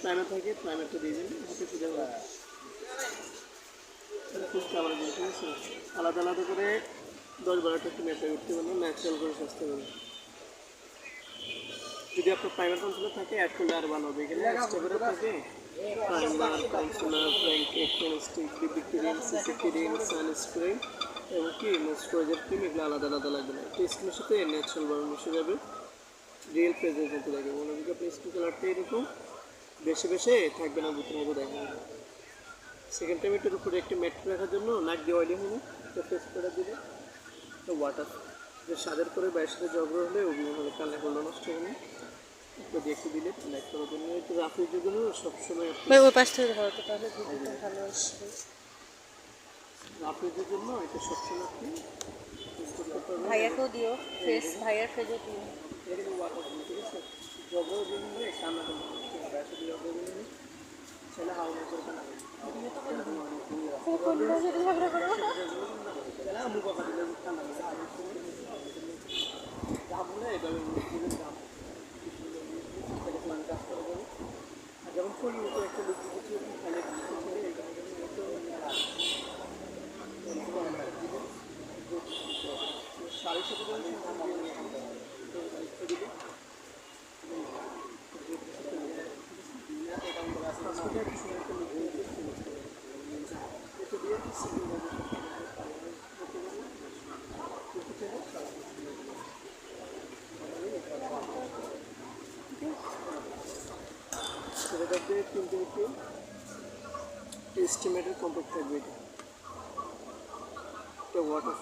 Primer থাকে প্রাইমারটা দিয়ে দিন হাতে আছে? আলাদা আলাদা করে দশ বারোটা একটু মেপে উঠতে পারবেন ন্যাচারাল করে সস্তা করবেন যদি আপনার প্রাইমার কনসিলার থাকে অ্যাড করলে আর ভালো হবে এখানে এক্সট্রা করে থাকে primer concealer blanket stick BB cream CC cream sunscreen এবং কি? ময়েশ্চারাইজার ক্রিম এগুলো আলাদা আলাদা লাগবে না। একটা স্কিনের সাথে ন্যাচারাল ভাবে মিশে যাবে। রিয়েল প্রেজেন্স মতো দেখবে মনে হবে আপনি স্কিন কালারটা এরকম। বেশি বেশি থাকবে না বুঝতে হবে দেখা যাবে সেকেন্ড টাইম এটার উপরে একটু ম্যাট রাখার জন্য নাক দিয়ে অয়েলি হবে তো ফেস করে দিলে তো ওয়াটার যে সাদের করে বাইরের সাথে ঝগড়া হলে ওগুলো হলে কালে হলো নষ্ট হবে না। একটু একটু দিলে লাইক করার জন্য একটু রাফের জন্য সবসময় ওই পাশ থেকে ধরো তো তাহলে ভালো আসবে। রাফের জন্য এটা সবসময় আপনি ভাইয়াকেও দিও ফেস ভাইয়ার ফেজও দিও। এরকম ওয়াটার দিন ঠিক আছে ঝগড়া দিন নিয়ে সামনে করতে বাইরের সাথে ঝগড়া দিন নিয়ে ছেলে হাওয়া না করে না আমু বাবা দিলে ঠান্ডা লাগে আর দাম হলে এভাবে দিবেন দাম কাজ করে যাবে আর যেমন ফুল মতো একটা লোক কিছু এই সাড়ে সাথে এস্টিমেটেড কম্পাক্ট থাকবে এটা ওয়াটার